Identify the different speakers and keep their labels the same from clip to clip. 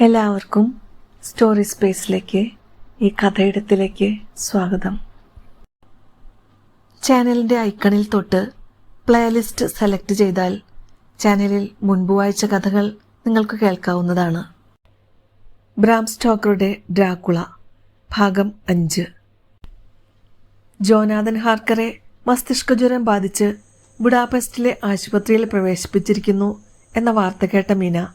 Speaker 1: എല്ലാവർക്കും സ്റ്റോറി സ്പേസിലേക്ക് ഈ കഥയിടത്തിലേക്ക് സ്വാഗതം. ചാനലിന്റെ ഐക്കണിൽ തൊട്ട് പ്ലേലിസ്റ്റ് സെലക്ട് ചെയ്താൽ ചാനലിൽ മുൻപ് വായിച്ച കഥകൾ നിങ്ങൾക്ക് കേൾക്കാവുന്നതാണ്. ബ്രാം സ്റ്റോക്കറുടെ ഡ്രാക്കുള ഭാഗം അഞ്ച്. ജോനാഥൻ ഹാർക്കറെ മസ്തിഷ്കജ്വരം ബാധിച്ച് ബുഡാപെസ്റ്റിലെ ആശുപത്രിയിൽ പ്രവേശിപ്പിച്ചിരിക്കുന്നു എന്ന വാർത്ത കേട്ട മീന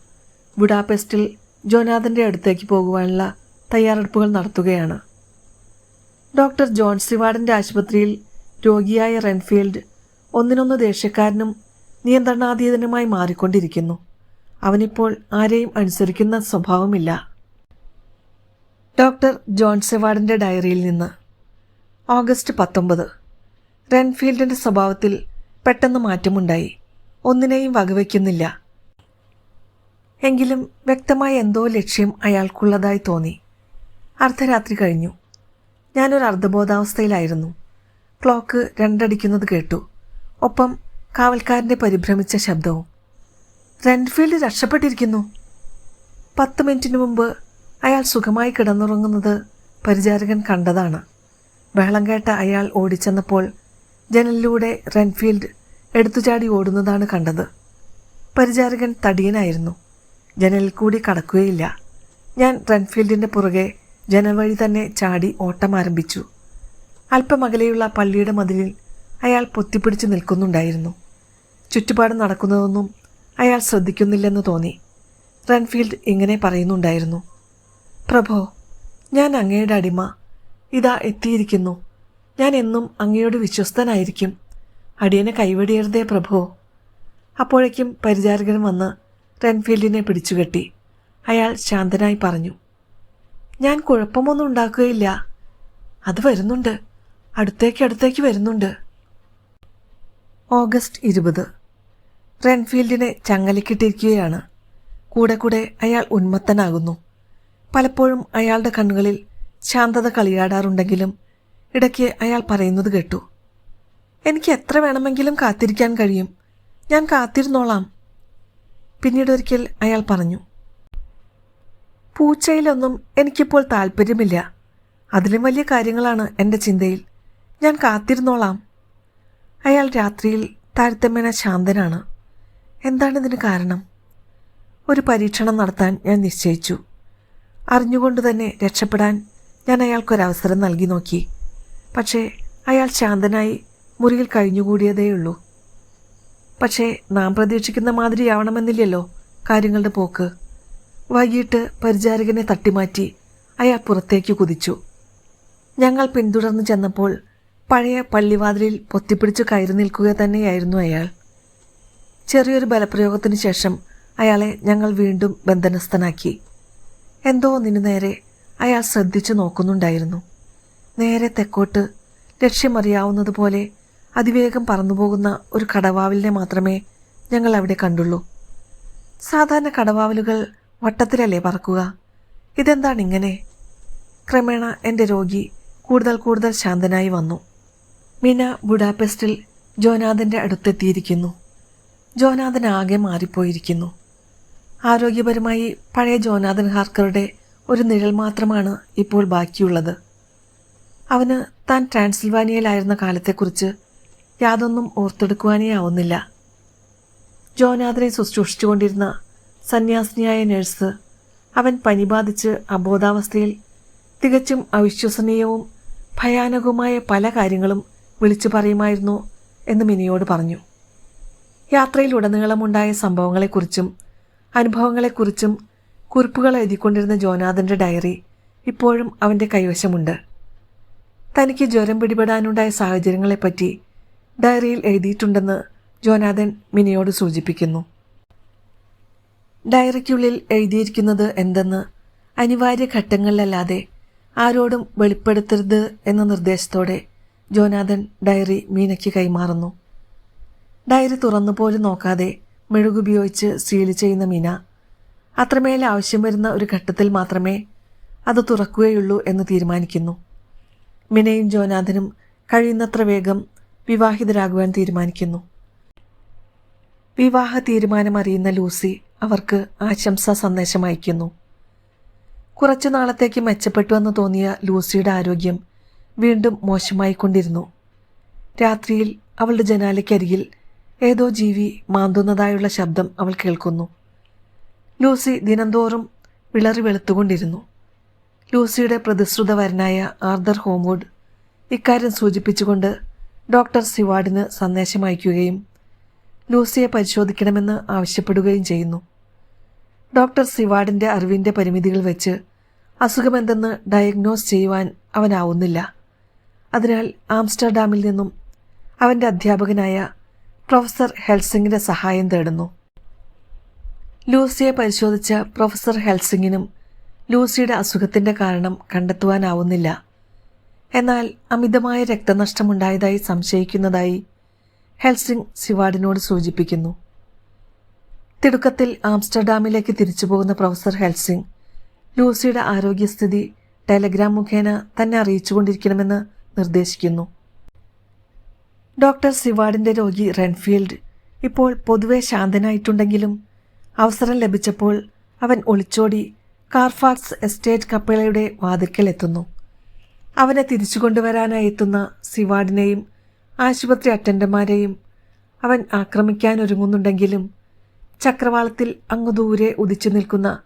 Speaker 1: ബുഡാപെസ്റ്റിൽ ജോനാഥന്റെ അടുത്തേക്ക് പോകുവാനുള്ള തയ്യാറെടുപ്പുകൾ നടത്തുകയാണ്. ഡോക്ടർ ജോൺ സിവാർഡിന്റെ ആശുപത്രിയിൽ രോഗിയായ റെൻഫീൽഡ് ഒന്നിനൊന്ന് ദേഷ്യക്കാരനും നിയന്ത്രണാതീതനുമായി മാറിക്കൊണ്ടിരിക്കുന്നു. അവനിപ്പോൾ ആരെയും അനുസരിക്കുന്ന സ്വഭാവമില്ല. ഡോക്ടർ ജോൺ സെവാർഡിന്റെ ഡയറിയിൽ നിന്ന് ഓഗസ്റ്റ് പത്തൊമ്പത്. റെൻഫീൽഡിന്റെ സ്വഭാവത്തിൽ പെട്ടെന്ന് മാറ്റമുണ്ടായി. ഒന്നിനെയും വകവയ്ക്കുന്നില്ല എങ്കിലും വ്യക്തമായ എന്തോ ലക്ഷ്യം അയാൾക്കുള്ളതായി തോന്നി. അർദ്ധരാത്രി കഴിഞ്ഞു. ഞാനൊരു അർദ്ധബോധാവസ്ഥയിലായിരുന്നു. ക്ലോക്ക് രണ്ടടിക്കുന്നത് കേട്ടു. ഒപ്പം കാവൽക്കാരന്റെ പരിഭ്രമിച്ച ശബ്ദവും. റെൻഫീൽഡ് രക്ഷപ്പെട്ടിരിക്കുന്നു. പത്ത് മിനിറ്റിന് മുമ്പ് അയാൾ സുഖമായി കിടന്നുറങ്ങുന്നത് പരിചാരകൻ കണ്ടതാണ്. ബഹളം കേട്ട അയാൾ ഓടിച്ചെന്നപ്പോൾ ജനലിലൂടെ റെൻഫീൽഡ് എടുത്തുചാടി ഓടുന്നതാണ് കണ്ടത്. പരിചാരകൻ തടിയനായിരുന്നു. ജനലിൽ കൂടി കടക്കുകയില്ല. ഞാൻ റൺഫീൽഡിന്റെ പുറകെ ജനൽ വഴി തന്നെ ചാടി ഓട്ടം ആരംഭിച്ചു. അല്പമകലെയുള്ള പള്ളിയുടെ മതിലിൽ അയാൾ പൊത്തിപ്പിടിച്ച് നിൽക്കുന്നുണ്ടായിരുന്നു. ചുറ്റുപാട് നടക്കുന്നതൊന്നും അയാൾ ശ്രദ്ധിക്കുന്നില്ലെന്ന് തോന്നി. റൺഫീൽഡ് ഇങ്ങനെ പറയുന്നുണ്ടായിരുന്നു. പ്രഭോ ഞാൻ അങ്ങയുടെ അടിമ. ഇതാ എത്തിയിരിക്കുന്നു. ഞാൻ എന്നും അങ്ങയോട് വിശ്വസ്തനായിരിക്കും. അടിയനെ കൈവെടിയരുതേ പ്രഭോ. അപ്പോഴേക്കും പരിചാരകൻ വന്ന് റെൻഫീൽഡിനെ പിടിച്ചുകെട്ടി. അയാൾ ശാന്തനായി പറഞ്ഞു ഞാൻ കുഴപ്പമൊന്നും ഉണ്ടാക്കുകയില്ല. അത് വരുന്നുണ്ട്. അടുത്തേക്ക് അടുത്തേക്ക് വരുന്നുണ്ട്. ഓഗസ്റ്റ് ഇരുപത്. റെൻഫീൽഡിനെ ചങ്ങലക്കിട്ടിരിക്കുകയാണ് കൂടെ കൂടെ അയാൾ ഉന്മത്തനാകുന്നു. പലപ്പോഴും അയാളുടെ കണ്ണുകളിൽ ശാന്തത കളിയാടാറുണ്ടെങ്കിലും ഇടയ്ക്ക് അയാൾ പറയുന്നത് കേട്ടു എനിക്ക് എത്ര വേണമെങ്കിലും കാത്തിരിക്കാൻ കഴിയും. ഞാൻ കാത്തിരുന്നോളാം. പിന്നീട് ഒരിക്കൽ അയാൾ പറഞ്ഞു പൂച്ചയിലൊന്നും എനിക്കിപ്പോൾ താല്പര്യമില്ല. അതിലും വലിയ കാര്യങ്ങളാണ് എന്റെ ചിന്തയിൽ. ഞാൻ കാത്തിരുന്നോളാം. അയാൾ രാത്രിയിൽ താരതമ്യേന ശാന്തനാണ്. എന്താണിതിന് കാരണം? ഒരു പരീക്ഷണം നടത്താൻ ഞാൻ നിശ്ചയിച്ചു. അറിഞ്ഞുകൊണ്ട് തന്നെ രക്ഷപ്പെടാൻ ഞാൻ അയാൾക്കൊരവസരം നൽകി നോക്കി. പക്ഷേ അയാൾ ശാന്തനായി മുറിയിൽ കഴിഞ്ഞുകൂടിയതേയുള്ളൂ. പക്ഷേ നാം പ്രതീക്ഷിക്കുന്ന മാതിരിയാവണമെന്നില്ലല്ലോ കാര്യങ്ങളുടെ പോക്ക്. വൈകിട്ട് പരിചാരകനെ തട്ടിമാറ്റി അയാൾ പുറത്തേക്ക് കുതിച്ചു. ഞങ്ങൾ പിന്തുടർന്ന് ചെന്നപ്പോൾ പഴയ പള്ളിവാതിലിൽ പൊത്തിപ്പിടിച്ച് കയറി നിൽക്കുക തന്നെയായിരുന്നു അയാൾ. ചെറിയൊരു ബലപ്രയോഗത്തിന് ശേഷം അയാളെ ഞങ്ങൾ വീണ്ടും ബന്ധനസ്ഥനാക്കി. എന്തോ ഒന്നിനു നേരെ അയാൾ ശ്രദ്ധിച്ചു നോക്കുന്നുണ്ടായിരുന്നു. നേരെ തെക്കോട്ട് ലക്ഷ്യമറിയാവുന്നതുപോലെ അതിവേഗം പറന്നുപോകുന്ന ഒരു കടവാവിലിനെ മാത്രമേ ഞങ്ങൾ അവിടെ കണ്ടുള്ളൂ. സാധാരണ കടവാവലുകൾ വട്ടത്തിലല്ലേ പറക്കുക? ഇതെന്താണ് ഇങ്ങനെ? ക്രമേണ എന്റെ രോഗി കൂടുതൽ കൂടുതൽ ശാന്തനായി വന്നു. മിന ബുഡാപെസ്റ്റിൽ ജോനാഥന്റെ അടുത്തെത്തിയിരിക്കുന്നു. ജോനാഥൻ ആകെ മാറിപ്പോയിരിക്കുന്നു. ആരോഗ്യപരമായി പഴയ ജോനാഥൻ ഹാർക്കറുടെ ഒരു നിഴൽ മാത്രമാണ് ഇപ്പോൾ ബാക്കിയുള്ളത്. അവന് താൻ ട്രാൻസിൽവാനിയയിലായിരുന്ന കാലത്തെക്കുറിച്ച് യാതൊന്നും ഓർത്തെടുക്കുവാനേ ആവുന്നില്ല. ജോനാഥനെ ശുശ്രൂഷിച്ചുകൊണ്ടിരുന്ന സന്യാസിനിയായ നഴ്സ് അവൻ പനി ബാധിച്ച് അബോധാവസ്ഥയിൽ തികച്ചും അവിശ്വസനീയവും ഭയാനകവുമായ പല കാര്യങ്ങളും വിളിച്ചു പറയുമായിരുന്നു എന്ന് മിനിയോട് പറഞ്ഞു. യാത്രയിലുടനീളമുണ്ടായ സംഭവങ്ങളെക്കുറിച്ചും അനുഭവങ്ങളെക്കുറിച്ചും കുറിപ്പുകൾ എഴുതിക്കൊണ്ടിരുന്ന ജോനാഥന്റെ ഡയറി ഇപ്പോഴും അവന്റെ കൈവശമുണ്ട്. തനിക്ക് ജ്വരം പിടിപെടാനുണ്ടായ സാഹചര്യങ്ങളെപ്പറ്റി ഡയറിയിൽ എഴുതിയിട്ടുണ്ടെന്ന് ജോനാഥൻ മിനിയോട് സൂചിപ്പിക്കുന്നു. ഡയറിക്കുള്ളിൽ എഴുതിയിരിക്കുന്നത് എന്തെന്ന് അനിവാര്യ ഘട്ടങ്ങളിലല്ലാതെ ആരോടും വെളിപ്പെടുത്തരുത് എന്ന നിർദ്ദേശത്തോടെ ജോനാഥൻ ഡയറി മീനയ്ക്ക് കൈമാറുന്നു. ഡയറി തുറന്നു പോലും നോക്കാതെ മെഴുകുപയോഗിച്ച് സീൽ ചെയ്യുന്ന മീന അത്രമേൽ ആവശ്യം വരുന്ന ഒരു ഘട്ടത്തിൽ മാത്രമേ അത് തുറക്കുകയുള്ളൂ എന്ന് തീരുമാനിക്കുന്നു. മിനയും ജോനാഥനും കഴിയുന്നത്ര വേഗം വിവാഹിതരാകുവാൻ തീരുമാനിക്കുന്നു. വിവാഹ തീരുമാനം അറിയുന്ന ലൂസി അവർക്ക് ആശംസാ സന്ദേശം അയക്കുന്നു. കുറച്ചു നാളത്തേക്ക് മെച്ചപ്പെട്ടുവെന്ന് തോന്നിയ ലൂസിയുടെ ആരോഗ്യം വീണ്ടും മോശമായിക്കൊണ്ടിരുന്നു. രാത്രിയിൽ അവളുടെ ജനാലയ്ക്കരികിൽ ഏതോ ജീവി മാന്തുന്നതായുള്ള ശബ്ദം അവൾ കേൾക്കുന്നു. ലൂസി ദിനംതോറും വിളറി വെളുത്തുകൊണ്ടിരുന്നു. ലൂസിയുടെ പ്രതിശ്രുതവരനായ ആർദർ ഹോംവുഡ് ഇക്കാര്യം സൂചിപ്പിച്ചുകൊണ്ട് ഡോക്ടർ സിവാഡിന് സന്ദേശം അയക്കുകയും ലൂസിയെ പരിശോധിക്കണമെന്ന് ആവശ്യപ്പെടുകയും ചെയ്യുന്നു. ഡോക്ടർ സിവാഡിന്റെ അറിവിന്റെ പരിമിതികൾ വെച്ച് അസുഖമെന്തെന്ന് ഡയഗ്നോസ് ചെയ്യുവാൻ അവനാവുന്നില്ല. അതിനാൽ ആംസ്റ്റർഡാമിൽ നിന്നും അവന്റെ അധ്യാപകനായ പ്രൊഫസർ ഹെൽസിങ്ങിന്റെ സഹായം തേടുന്നു. ലൂസിയെ പരിശോധിച്ച പ്രൊഫസർ ഹെൽസിംഗിനും ലൂസിയുടെ അസുഖത്തിന്റെ കാരണം കണ്ടെത്തുവാനാവുന്നില്ല. എന്നാൽ അമിതമായ രക്തനഷ്ടമുണ്ടായതായി സംശയിക്കുന്നതായി ഹെൽസിംഗ് സിവാഡിനോട് സൂചിപ്പിക്കുന്നു. തിടുക്കത്തിൽ ആംസ്റ്റർഡാമിലേക്ക് തിരിച്ചു പോകുന്ന പ്രൊഫസർ ഹെൽസിംഗ് ലൂസിയുടെ ആരോഗ്യസ്ഥിതി ടെലഗ്രാം മുഖേന തന്നെ അറിയിച്ചുകൊണ്ടിരിക്കണമെന്ന് നിർദ്ദേശിക്കുന്നു. ഡോക്ടർ സിവാഡിന്റെ രോഗി റെൻഫീൽഡ് ഇപ്പോൾ പൊതുവെ ശാന്തനായിട്ടുണ്ടെങ്കിലും അവസരം ലഭിച്ചപ്പോൾ അവൻ ഒളിച്ചോടി കാർഫാക്സ് എസ്റ്റേറ്റ് കപ്പലയുടെ വാതിൽക്കൽ എത്തുന്നു. അവനെ തിരിച്ചു കൊണ്ടുവരാനായി എത്തുന്ന സിവാഡിനെയും ആശുപത്രി അറ്റൻഡന്മാരെയും അവൻ ആക്രമിക്കാനൊരുങ്ങുന്നുണ്ടെങ്കിലും ചക്രവാളത്തിൽ അങ്ങു ദൂരെ ഉദിച്ചു നിൽക്കുന്ന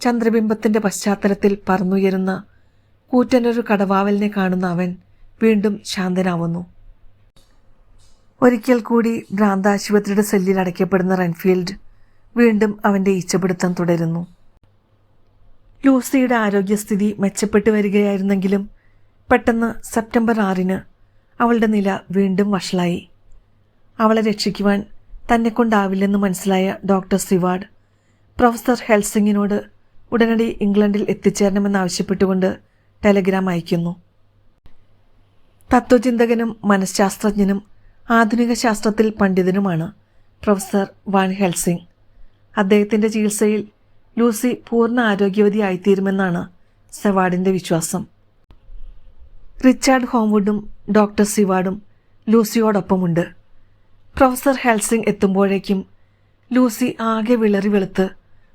Speaker 1: ചന്ദ്രബിംബത്തിന്റെ പശ്ചാത്തലത്തിൽ പറന്നുയരുന്ന കൂറ്റനൊരു കടവാവലിനെ കാണുന്ന അവൻ വീണ്ടും ശാന്തനാവുന്നു. ഒരിക്കൽ കൂടി ഭ്രാന്താശുപത്രിയുടെ സെല്ലിൽ അടയ്ക്കപ്പെടുന്ന റൺഫീൽഡ് വീണ്ടും അവന്റെ ഈച്ചപിടുത്തം തുടരുന്നു. ലൂസിയുടെ ആരോഗ്യസ്ഥിതി മെച്ചപ്പെട്ടു വരികയായിരുന്നെങ്കിലും പെട്ടെന്ന് സെപ്റ്റംബർ ആറിന് അവളുടെ നില വീണ്ടും വഷളായി. അവളെ രക്ഷിക്കുവാൻ തന്നെ കൊണ്ടാവില്ലെന്ന് മനസ്സിലായ ഡോക്ടർ സിവാർഡ് പ്രൊഫസർ ഹെൽസിങ്ങിനോട് ഉടനടി ഇംഗ്ലണ്ടിൽ എത്തിച്ചേരണമെന്നാവശ്യപ്പെട്ടുകൊണ്ട് ടെലഗ്രാം അയക്കുന്നു. തത്വചിന്തകനും മനഃശാസ്ത്രജ്ഞനും ആധുനിക ശാസ്ത്രത്തിൽ പണ്ഡിതനുമാണ് പ്രൊഫസർ വാൻ ഹെൽസിംഗ്. അദ്ദേഹത്തിന്റെ ചികിത്സയിൽ ലൂസി പൂർണ ആരോഗ്യവതിയായിത്തീരുമെന്നാണ് സെവാർഡിന്റെ വിശ്വാസം. റിച്ചാർഡ് ഹോംവുഡും ഡോക്ടർ സിവാർഡും ലൂസിയോടൊപ്പമുണ്ട്. പ്രൊഫസർ ഹെൽസിംഗ് എത്തുമ്പോഴേക്കും ലൂസി ആകെ വിളറി വെളുത്ത്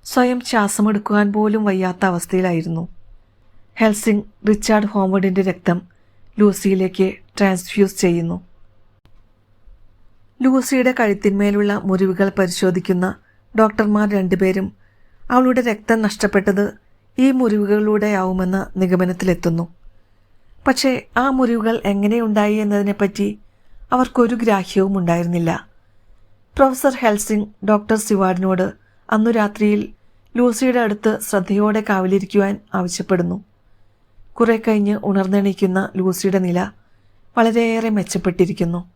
Speaker 1: സ്വയം ശ്വാസമെടുക്കുവാൻ പോലും വയ്യാത്ത അവസ്ഥയിലായിരുന്നു. ഹെൽസിംഗ് റിച്ചാർഡ് ഹോംവുഡിന്റെ രക്തം ലൂസിയിലേക്ക് ട്രാൻസ്ഫ്യൂസ് ചെയ്യുന്നു. ലൂസിയുടെ കഴുത്തിന്മേലുള്ള മുറിവുകൾ പരിശോധിക്കുന്ന ഡോക്ടർമാർ രണ്ടുപേരും അവളുടെ രക്തം നഷ്ടപ്പെട്ടത് ഈ മുറിവുകളിലൂടെയാവുമെന്ന നിഗമനത്തിലെത്തുന്നു. പക്ഷേ ആ മുറിവുകൾ എങ്ങനെയുണ്ടായി എന്നതിനെപ്പറ്റി അവർക്കൊരു ഗ്രാഹ്യവും ഉണ്ടായിരുന്നില്ല. പ്രൊഫസർ ഹെൽസിംഗ് ഡോക്ടർ സിവാർഡിനോട് അന്നു രാത്രിയിൽ ലൂസിയുടെ അടുത്ത് ശ്രദ്ധയോടെ കാവലിരിക്കുവാൻ ആവശ്യപ്പെടുന്നു. കുറെ കഴിഞ്ഞ് ഉണർന്നെണീക്കുന്ന ലൂസിയുടെ നില വളരെയേറെ മെച്ചപ്പെട്ടിരിക്കുന്നു.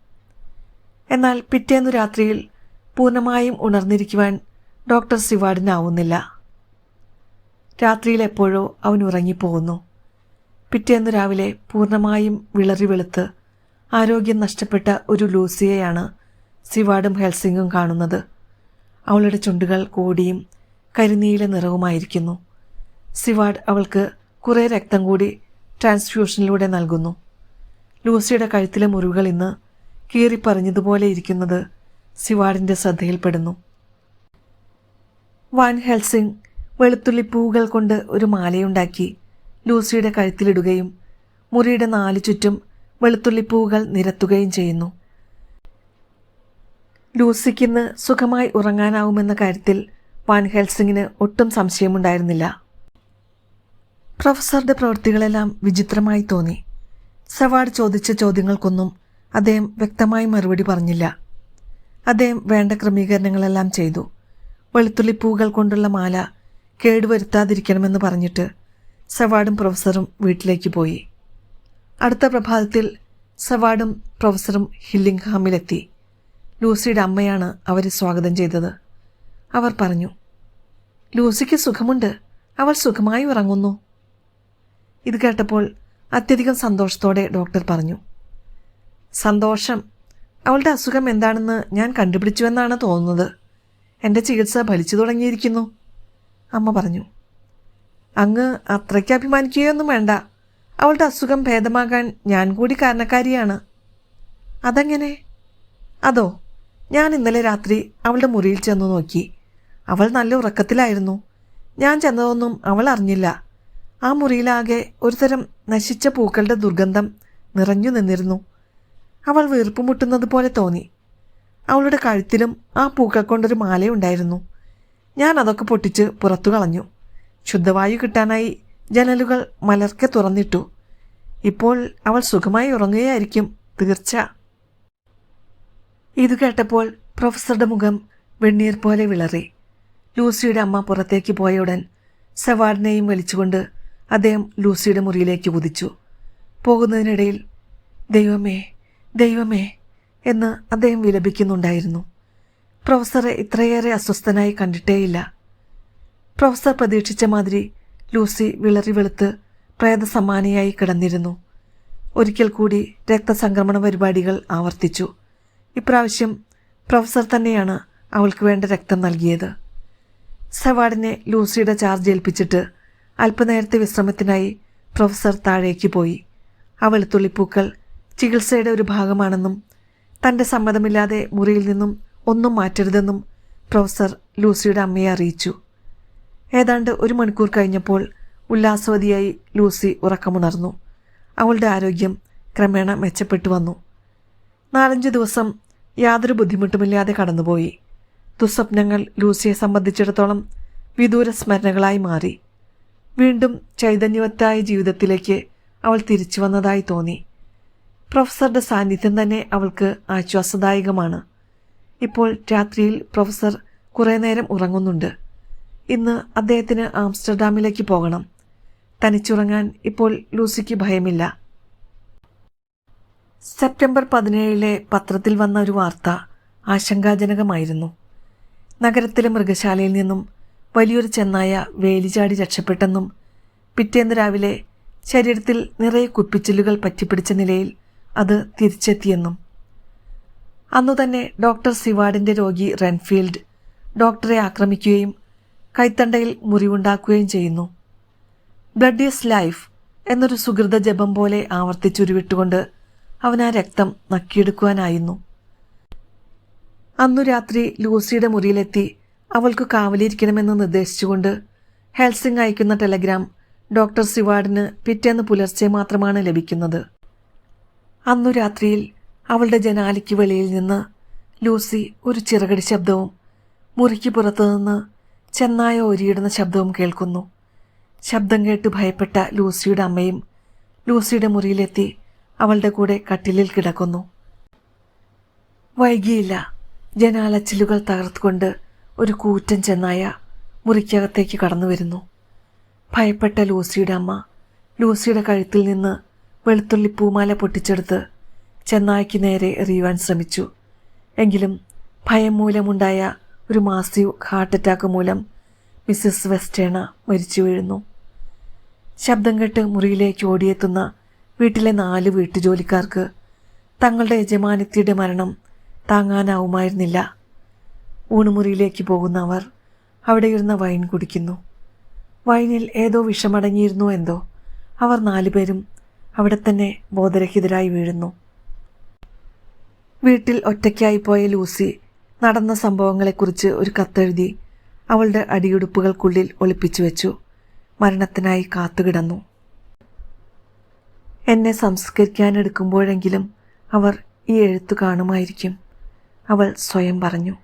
Speaker 1: എന്നാൽ പിറ്റേന്നു രാത്രിയിൽ പൂർണമായും ഉണർന്നിരിക്കുവാൻ ഡോക്ടർ സിവാർഡിനാവുന്നില്ല രാത്രിയിൽ എപ്പോഴോ അവൻ ഉറങ്ങിപ്പോകുന്നു. പിറ്റേന്ന് രാവിലെ പൂർണമായും വിളറി വെളുത്ത് ആരോഗ്യം നഷ്ടപ്പെട്ട ഒരു ലൂസിയയാണ് സിവാഡും ഹെൽസിംഗും കാണുന്നത്. അവളുടെ ചുണ്ടുകൾ കോടിയും കരിനീല നിറവുമായിരിക്കുന്നു. സിവാഡ് അവൾക്ക് കുറേ രക്തം കൂടി ട്രാൻസ്ഫ്യൂഷനിലൂടെ നൽകുന്നു. ലൂസിയുടെ കഴുത്തിലെ മുറിവുകൾ ഇന്ന് കീറിപ്പറിഞ്ഞതുപോലെ ഇരിക്കുന്നത് സിവാഡിന്റെ ശ്രദ്ധയിൽപ്പെടുന്നു. വാൻ ഹെൽസിംഗ് വെളുത്തുള്ളി പൂവുകൾ കൊണ്ട് ഒരു മാലയുണ്ടാക്കി ലൂസിയുടെ കഴുത്തിലിടുകയും മുറിയുടെ നാലു ചുറ്റും വെളുത്തുള്ളിപ്പൂവുകൾ നിരത്തുകയും ചെയ്യുന്നു. ലൂസിക്കിന്ന് സുഖമായി ഉറങ്ങാനാവുമെന്ന കാര്യത്തിൽ വാൻ ഹെൽസിങ്ങിന് ഒട്ടും സംശയമുണ്ടായിരുന്നില്ല. പ്രൊഫസറുടെ പ്രവൃത്തികളെല്ലാം വിചിത്രമായി തോന്നി. സവാഡ് ചോദിച്ച ചോദ്യങ്ങൾക്കൊന്നും അദ്ദേഹം വ്യക്തമായി മറുപടി പറഞ്ഞില്ല. അദ്ദേഹം വേണ്ട ക്രമീകരണങ്ങളെല്ലാം ചെയ്തു. വെളുത്തുള്ളിപ്പൂകൾ കൊണ്ടുള്ള മാല കേടുവരുത്താതിരിക്കണമെന്ന് പറഞ്ഞിട്ട് സവാർഡും പ്രൊഫസറും വീട്ടിലേക്ക് പോയി. അടുത്ത പ്രഭാതത്തിൽ സവാർഡും പ്രൊഫസറും ഹില്ലിംഗ്ഹാമിലെത്തി. ലൂസിയുടെ അമ്മയാണ് അവരെ സ്വാഗതം ചെയ്തത്. അവർ പറഞ്ഞു ലൂസിക്ക് സുഖമുണ്ട്. അവൾ സുഖമായി ഉറങ്ങുന്നു. ഇത് കേട്ടപ്പോൾ അത്യധികം സന്തോഷത്തോടെ ഡോക്ടർ പറഞ്ഞു സന്തോഷം. അവളുടെ അസുഖം എന്താണെന്ന് ഞാൻ കണ്ടുപിടിച്ചുവെന്നാണ് തോന്നുന്നത്. എന്റെ ചികിത്സ ഫലിച്ചു തുടങ്ങിയിരിക്കുന്നു. അമ്മ പറഞ്ഞു അങ്ങ് അത്രയ്ക്ക് അഭിമാനിക്കുകയൊന്നും വേണ്ട. അവളുടെ അസുഖം ഭേദമാകാൻ ഞാൻ കൂടി കാരണക്കാരിയാണ്. അതെങ്ങനെ? അതോ ഞാൻ ഇന്നലെ രാത്രി അവളുടെ മുറിയിൽ ചെന്ന് നോക്കി. അവൾ നല്ല ഉറക്കത്തിലായിരുന്നു. ഞാൻ ചെന്നതൊന്നും അവൾ അറിഞ്ഞില്ല. ആ മുറിയിലാകെ ഒരുതരം നശിച്ച പൂക്കളുടെ ദുർഗന്ധം നിറഞ്ഞു നിന്നിരുന്നു. അവൾ വീർപ്പുമുട്ടുന്നത് പോലെ തോന്നി. അവളുടെ കഴുത്തിലും ആ പൂക്കൾ കൊണ്ടൊരു മാലയുണ്ടായിരുന്നു. ഞാൻ അതൊക്കെ പൊട്ടിച്ച് പുറത്തു കളഞ്ഞു. ശുദ്ധവായു കിട്ടാനായി ജനലുകൾ മലർക്കെ തുറന്നിട്ടു. ഇപ്പോൾ അവൾ സുഖമായി ഉറങ്ങുകയായിരിക്കും തീർച്ച. ഇത് കേട്ടപ്പോൾ പ്രൊഫസറുടെ മുഖം വെണ്ണീർ പോലെ വിളറി. ലൂസിയുടെ അമ്മ പുറത്തേക്ക് പോയ ഉടൻ സവാഡിനെയും വലിച്ചുകൊണ്ട് അദ്ദേഹം ലൂസിയുടെ മുറിയിലേക്ക് കുതിച്ചു. പോകുന്നതിനിടയിൽ ദൈവമേ ദൈവമേ എന്ന് അദ്ദേഹം വിലപിക്കുന്നുണ്ടായിരുന്നു. പ്രൊഫസറെ ഇത്രയേറെ അസ്വസ്ഥനായി കണ്ടിട്ടേയില്ല. പ്രൊഫസർ പ്രതീക്ഷിച്ച മാതിരി ലൂസി വിളറി വെളുത്ത് പ്രേതസമ്മാനിയായി കിടന്നിരുന്നു. ഒരിക്കൽ കൂടി രക്തസംക്രമണ പരിപാടികൾ ആവർത്തിച്ചു. ഇപ്രാവശ്യം പ്രൊഫസർ തന്നെയാണ് അവൾക്ക് വേണ്ട രക്തം നൽകിയത്. സവാഡിനെ ലൂസിയുടെ ചാർജ് ഏൽപ്പിച്ചിട്ട് അല്പനേരത്തെ വിശ്രമത്തിനായി പ്രൊഫസർ താഴേക്ക് പോയി. ആ വെളുത്തുള്ളിപ്പൂക്കൾ ചികിത്സയുടെ ഒരു ഭാഗമാണെന്നും തന്റെ സമ്മതമില്ലാതെ മുറിയിൽ നിന്നും ഒന്നും മാറ്റരുതെന്നും പ്രൊഫസർ ലൂസിയുടെ അമ്മയെ അറിയിച്ചു. ഏതാണ്ട് ഒരു മണിക്കൂർ കഴിഞ്ഞപ്പോൾ ഉല്ലാസവതിയായി ലൂസി ഉറക്കമുണർന്നു. അവളുടെ ആരോഗ്യം ക്രമേണ മെച്ചപ്പെട്ടു വന്നു. നാലഞ്ച് ദിവസം യാതൊരു ബുദ്ധിമുട്ടുമില്ലാതെ കടന്നുപോയി. ദുസ്വപ്നങ്ങൾ ലൂസിയെ സംബന്ധിച്ചിടത്തോളം വിദൂര സ്മരണകളായി മാറി. വീണ്ടും ചൈതന്യവത്തായ ജീവിതത്തിലേക്ക് അവൾ തിരിച്ചു വന്നതായി തോന്നി. പ്രൊഫസറുടെ സാന്നിധ്യം തന്നെ അവൾക്ക് ആശ്വാസദായകമാണ്. ഇപ്പോൾ രാത്രിയിൽ പ്രൊഫസർ കുറേ നേരം ഉറങ്ങുന്നുണ്ട്. ഇന്ന് അദ്ദേഹത്തിന് ആംസ്റ്റർഡാമിലേക്ക് പോകണം. തനിച്ചുറങ്ങാൻ ഇപ്പോൾ ലൂസിക്ക് ഭയമില്ല. സെപ്റ്റംബർ പതിനേഴിലെ പത്രത്തിൽ വന്ന ഒരു വാർത്ത ആശങ്കാജനകമായിരുന്നു. നഗരത്തിലെ മൃഗശാലയിൽ നിന്നും വലിയൊരു ചെന്നായ വേലിചാടി രക്ഷപ്പെട്ടെന്നും പിറ്റേന്ന് രാവിലെ ശരീരത്തിൽ നിറയെ കുപ്പിച്ചില്ലുകൾ പറ്റിപ്പിടിച്ച നിലയിൽ അത് തിരിച്ചെത്തിയെന്നും. അന്നുതന്നെ ഡോക്ടർ സിവാഡിന്റെ രോഗി റെൻഫീൽഡ് ഡോക്ടറെ ആക്രമിക്കുകയും കൈത്തണ്ടയിൽ മുറിവുണ്ടാക്കുകയും ചെയ്യുന്നു. ബ്ലഡ് ഈസ് ലൈഫ് എന്നൊരു സുഹൃത ജപം പോലെ ആവർത്തിച്ചുരുവിട്ടുകൊണ്ട് അവൻ ആ രക്തം നക്കിയെടുക്കുവാനായിരുന്നു. അന്നു രാത്രി ലൂസിയുടെ മുറിയിലെത്തി അവൾക്ക് കാവലിരിക്കണമെന്ന് നിർദ്ദേശിച്ചുകൊണ്ട് ഹെൽസിംഗ് അയക്കുന്ന ടെലഗ്രാം ഡോക്ടർ സിവാർഡിന് പിറ്റേന്ന് പുലർച്ചെ മാത്രമാണ് ലഭിക്കുന്നത്. അന്നു രാത്രിയിൽ അവളുടെ ജനാലിക്ക് വെളിയിൽ നിന്ന് ലൂസി ഒരു ചിറകടി ശബ്ദവും മുറിക്ക് പുറത്തുനിന്ന് ചെന്നായ ഒരിയിടുന്ന ശബ്ദവും കേൾക്കുന്നു. ശബ്ദം കേട്ട് ഭയപ്പെട്ട ലൂസിയുടെ അമ്മയും ലൂസിയുടെ മുറിയിലെത്തി അവളുടെ കൂടെ കട്ടിലിൽ കിടക്കുന്നു. വൈകിയില്ല. ജനാലച്ചിലുകൾ തകർത്തുകൊണ്ട് ഒരു കൂറ്റൻ ചെന്നായ മുറിക്കകത്തേക്ക് കടന്നു വരുന്നു. ഭയപ്പെട്ട ലൂസിയുടെ അമ്മ ലൂസിയുടെ കഴുത്തിൽ നിന്ന് വെളുത്തുള്ളി പൂമാല പൊട്ടിച്ചെടുത്ത് ചെന്നായ്ക്ക് നേരെ എറിയുവാൻ ശ്രമിച്ചു. എങ്കിലും ഭയം മൂലമുണ്ടായ ഒരു മാസീവ് ഹാർട്ട് അറ്റാക്ക് മൂലം മിസ്സസ് വെസ്റ്റേണ മരിച്ചു വീഴുന്നു. ശബ്ദം കേട്ട് മുറിയിലേക്ക് ഓടിയെത്തുന്ന വീട്ടിലെ നാല് വീട്ടുജോലിക്കാർക്ക് തങ്ങളുടെ യജമാനത്തിയുടെ മരണം താങ്ങാനാവുമായിരുന്നില്ല. ഊണുമുറിയിലേക്ക് പോകുന്ന അവർ അവിടെയിരുന്ന വൈൻ കുടിക്കുന്നു. വൈനിൽ ഏതോ വിഷമടങ്ങിയിരുന്നു എന്തോ. അവർ നാലുപേരും അവിടെ തന്നെ ബോധരഹിതരായി വീഴുന്നു. വീട്ടിൽ ഒറ്റയ്ക്കായി പോയ ലൂസി നടന്ന സംഭവങ്ങളെക്കുറിച്ച് ഒരു കത്തെഴുതി അവളുടെ അടിയുടുപ്പുകൾക്കുള്ളിൽ ഒളിപ്പിച്ചു വെച്ചു. മരണത്തിനായി കാത്തുകിടന്നു. എന്നെ സംസ്കരിക്കാനെടുക്കുമ്പോഴെങ്കിലും അവർ ഈ എഴുത്തു കാണുമായിരിക്കും. അവൾ സ്വയം പറഞ്ഞു.